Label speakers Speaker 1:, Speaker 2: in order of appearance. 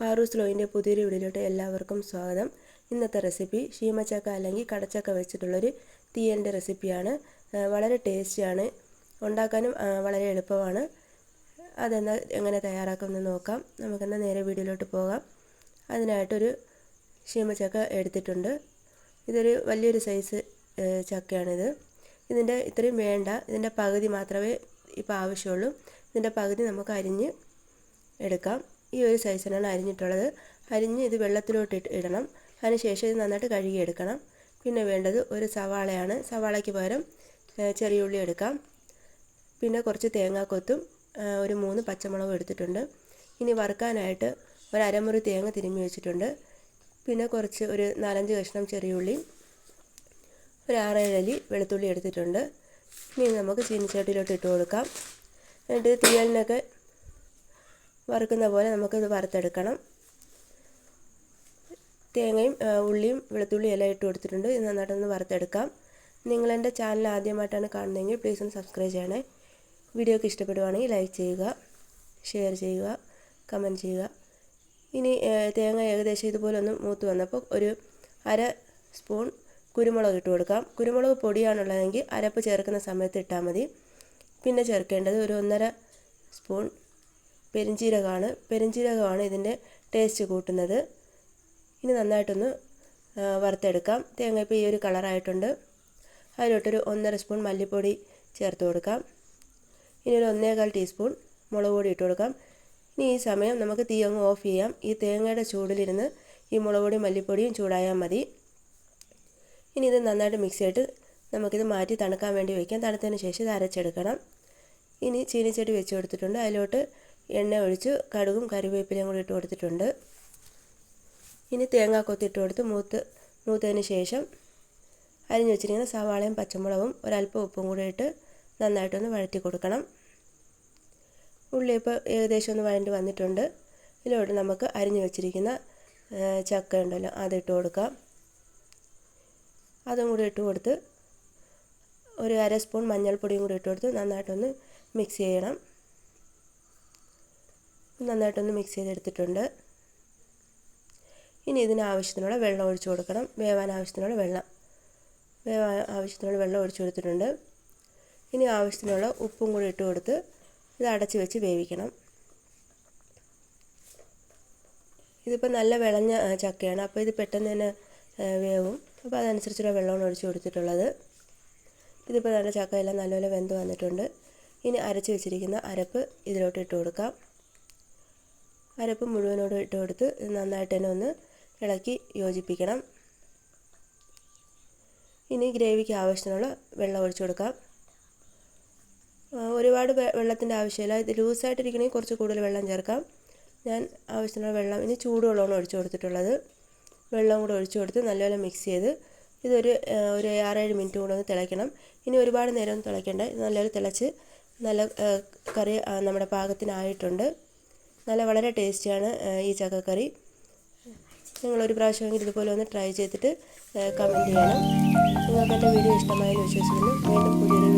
Speaker 1: പാറൂസ് ലോയിന്റെ പുതിയൊരു വീഡിയോയിലോട്ട് എല്ലാവർക്കും സ്വാഗതം. ഇന്നത്തെ റെസിപ്പി ഷീമച്ചക്ക അല്ലെങ്കിൽ കടച്ചക്ക വെച്ചിട്ടുള്ളൊരു തീയലിന്റെ റെസിപ്പിയാണ്. വളരെ ടേസ്റ്റിയാണ്. ഉണ്ടാക്കാനും വളരെ എളുപ്പമാണ്. അതെന്താ എങ്ങനെ തയ്യാറാക്കുമെന്ന് നോക്കാം. നമുക്കെന്നാൽ നേരെ വീഡിയോയിലോട്ട് പോകാം. അതിനായിട്ടൊരു ഷീമച്ചക്ക എടുത്തിട്ടുണ്ട്. ഇതൊരു വലിയൊരു സൈസ് ചക്കയാണിത്. ഇതിന്റെ ഇത്രയും വേണ്ട. ഇതിന്റെ പകുതി മാത്രമേ ഇപ്പോൾ ആവശ്യമുള്ളൂ. ഇതിന്റെ പകുതി നമുക്ക് അരിഞ്ഞ് എടുക്കാം. ഈ ഒരു സൈസിനാണ് അരിഞ്ഞിട്ടുള്ളത്. അരിഞ്ഞ് ഇത് വെള്ളത്തിലോട്ട് ഇടണം. അതിനുശേഷം ഇത് നന്നായിട്ട് കഴുകിയെടുക്കണം. പിന്നെ വേണ്ടത് ഒരു സവാളയാണ്. സവാളയ്ക്ക് പകരം ചെറിയ ഉള്ളി എടുക്കാം. പിന്നെ കുറച്ച് തേങ്ങാക്കൊത്തും ഒരു മൂന്ന് പച്ചമുളകും എടുത്തിട്ടുണ്ട്. ഇനി വറുക്കാനായിട്ട് ഒരു അരമുറി തേങ്ങ തിരുമ്മി വെച്ചിട്ടുണ്ട്. പിന്നെ കുറച്ച് ഒരു നാലഞ്ച് കഷ്ണം ചെറിയ ഉള്ളി ഒരു ആറേഴലി വെളുത്തുള്ളി എടുത്തിട്ടുണ്ട്. ഇനി നമുക്ക് ചീനിച്ചട്ടിയിലോട്ട് ഇട്ട് കൊടുക്കാം. എന്നിട്ട് തീയലിനൊക്കെ വറുക്കുന്ന പോലെ നമുക്കിത് വറുത്തെടുക്കണം. തേങ്ങയും ഉള്ളിയും വെളുത്തുള്ളിയും എല്ലാം ഇട്ട് കൊടുത്തിട്ടുണ്ട്. ഇത് നന്നായിട്ടൊന്ന് വറുത്തെടുക്കാം. നിങ്ങൾ എന്റെ ചാനൽ ആദ്യമായിട്ടാണ് കാണുന്നതെങ്കിൽ പ്ലീസ് ഒന്ന് സബ്സ്ക്രൈബ് ചെയ്യണേ. വീഡിയോക്ക് ഇഷ്ടപ്പെടുവാണെങ്കിൽ ലൈക്ക് ചെയ്യുക ഷെയർ ചെയ്യുക കമന്റ് ചെയ്യുക. ഇനി തേങ്ങ ഏകദേശം ഇതുപോലെ ഒന്ന് മൂത്ത് വന്നപ്പോൾ ഒരു അര സ്പൂൺ കുരുമുളക് ഇട്ട് കൊടുക്കാം. കുരുമുളക് പൊടിയാണുള്ളതെങ്കിൽ അരപ്പ് ചേർക്കുന്ന സമയത്ത് ഇട്ടാൽ മതി. പിന്നെ ചേർക്കേണ്ടത് ഒരു ഒന്നര സ്പൂൺ പെരിഞ്ചീരകമാണ് പെരിഞ്ചീരകമാണ് ഇതിന്റെ ടേസ്റ്റ് കൂട്ടുന്നത്. ഇനി നന്നായിട്ടൊന്ന് വറുത്തെടുക്കാം. തേങ്ങ ഇപ്പോൾ ഈ ഒരു കളറായിട്ടുണ്ട് അതിലോട്ടൊരു ഒന്നര സ്പൂൺ മല്ലിപ്പൊടി ചേർത്ത് കൊടുക്കാം. ഇനി ഒരു ഒന്നേകാൽ ടീസ്പൂൺ മുളക് പൊടി ഇട്ട് കൊടുക്കാം. ഇനി ഈ സമയം നമുക്ക് തീ അങ്ങ് ഓഫ് ചെയ്യാം. ഈ തേങ്ങയുടെ ചൂടിലിരുന്ന് ഈ മുളക് പൊടിയും മല്ലിപ്പൊടിയും ചൂടായാൽ മതി. ഇനി ഇത് നന്നായിട്ട് മിക്സ് ചെയ്തിട്ട് നമുക്കിത് മാറ്റി തണുക്കാൻ വേണ്ടി വയ്ക്കാം തണുത്തതിന് ശേഷം ഇത് അരച്ചെടുക്കണം. ഇനി ചീനിച്ചട്ടി വെച്ച് കൊടുത്തിട്ടുണ്ട്. അതിലോട്ട് എണ്ണ ഒഴിച്ച് കടുകും കറിവേപ്പിലയും കൂടി ഇട്ട് കൊടുത്തിട്ടുണ്ട്. ഇനി തേങ്ങ കൊത്തിട്ട് കൊടുത്ത് മൂത്ത് മൂത്തതിന് ശേഷം അരിഞ്ഞു വെച്ചിരിക്കുന്ന സവാളയും പച്ചമുളകും ഒരല്പം ഉപ്പും കൂടി ഇട്ട് നന്നായിട്ടൊന്ന് വഴറ്റി കൊടുക്കണം. ഉള്ളി ഇപ്പോൾ ഏകദേശം ഒന്ന് വഴണ്ടി വന്നിട്ടുണ്ട്. ഇതിലോട്ട് നമുക്ക് അരിഞ്ഞു വെച്ചിരിക്കുന്ന ചക്ക ഉണ്ടല്ലോ അതിട്ട് കൊടുക്കാം. അതും കൂടി ഇട്ട് കൊടുത്ത് ഒരു അര സ്പൂൺ മഞ്ഞൾപ്പൊടിയും കൂടി ഇട്ട് കൊടുത്ത് നന്നായിട്ടൊന്ന് മിക്സ് ചെയ്യണം. നന്നായിട്ടൊന്ന് മിക്സ് ചെയ്തെടുത്തിട്ടുണ്ട്. ഇനി ഇതിന് ആവശ്യത്തിനുള്ള വെള്ളം ഒഴിച്ചു കൊടുക്കണം. വേവാൻ ആവശ്യത്തിനുള്ള വെള്ളം. വേവാൻ ആവശ്യത്തിനുള്ള വെള്ളം ഒഴിച്ചു കൊടുത്തിട്ടുണ്ട്. ഇനി ആവശ്യത്തിനുള്ള ഉപ്പും കൂടി ഇട്ട് കൊടുത്ത് ഇത് അടച്ച് വെച്ച് വേവിക്കണം. ഇതിപ്പോൾ നല്ല വിളഞ്ഞ ചക്കയാണ്. അപ്പോൾ ഇത് പെട്ടെന്ന് തന്നെ വേവും. അപ്പോൾ അതനുസരിച്ചുള്ള വെള്ളമാണ് ഒഴിച്ചു കൊടുത്തിട്ടുള്ളത്. ഇതിപ്പോൾ നല്ല ചക്കയെല്ലാം നല്ലപോലെ വെന്ത് വന്നിട്ടുണ്ട്. ഇനി അരച്ച് വെച്ചിരിക്കുന്ന അരപ്പ് ഇതിലോട്ട് ഇട്ട് കൊടുക്കാം. അരപ്പ് മുഴുവനോട് ഇട്ട് കൊടുത്ത് നന്നായിട്ട് തന്നെ ഒന്ന് ഇളക്കി യോജിപ്പിക്കണം. ഇനി ഗ്രേവിക്ക് ആവശ്യത്തിനുള്ള വെള്ളം ഒഴിച്ചു കൊടുക്കാം. ഒരുപാട് വെള്ളത്തിന്റെ ആവശ്യമില്ല. ഇത് ലൂസായിട്ടിരിക്കണമെങ്കിൽ കുറച്ച് കൂടുതൽ വെള്ളം ചേർക്കാം. ഞാൻ ആവശ്യത്തിനുള്ള വെള്ളം ഇനി ചൂടുവെള്ളമാണ് ഒഴിച്ചു കൊടുത്തിട്ടുള്ളത്. വെള്ളം കൂടെ ഒഴിച്ചു കൊടുത്ത് നല്ലപോലെ മിക്സ് ചെയ്ത് ഇതൊരു ഒരു ആറേഴ് മിനിറ്റ് കൂടെ ഒന്ന് തിളയ്ക്കണം. ഇനി ഒരുപാട് നേരം ഒന്നും തിളയ്ക്കേണ്ട. ഇത് നല്ലപോലെ തിളച്ച് നല്ല കറി നമ്മുടെ പാകത്തിനായിട്ടുണ്ട്. നല്ല വളരെ ടേസ്റ്റിയാണ് ഈ ചക്കക്കറി നിങ്ങളൊരു പ്രാവശ്യമെങ്കിലും ഇതുപോലെ ഒന്ന് ട്രൈ ചെയ്തിട്ട് കമന്റ് ചെയ്യണം. നിങ്ങൾക്ക് എന്റെ വീഡിയോ ഇഷ്ടമായെന്ന് വിശ്വസിക്കുന്നു. വീണ്ടും പുതിയൊരു